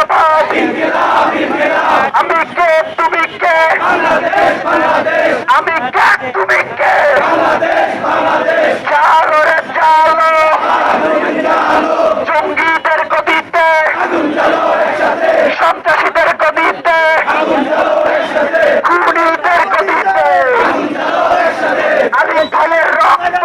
জিন্দাবাদ আমি কে তুমি কে আমি কে তুমি কে চালো রে চালো জঙ্গিদের গদিতে সন্ত্রাসীদের গদিতে খুনিদের গদিতে আমি ভাইয়ের রক্ত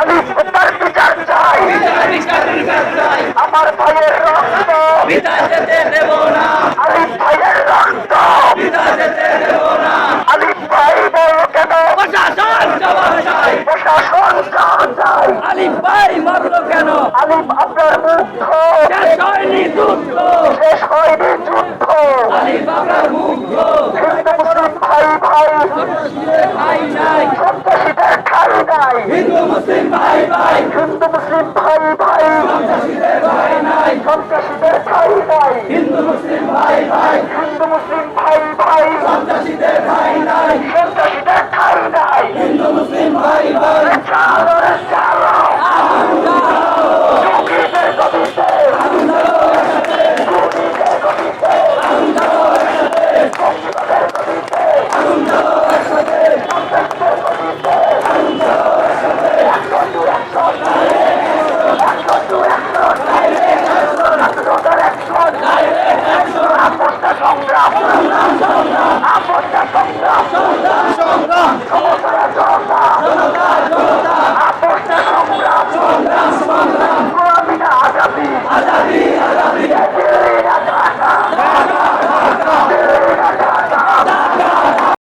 আমি সন্ধ্যার বিচার চাই। আমার ভাইয়ের রক্ত। আমি ভাইয়ের রক্ত। আমি ভাই বলো কেন? প্রশাসন প্রশাসন চাই। আলিম ভাই কেন আলিম আপনার মুখ্য শেষ হয়নি যুদ্ধ। শেষ হয়নি যুদ্ধ আলিম আপনার মুখ্য হিন্দু, মুসলিম, ভাই ভাই। ভাই না হিন্দু মুসলিম ভাই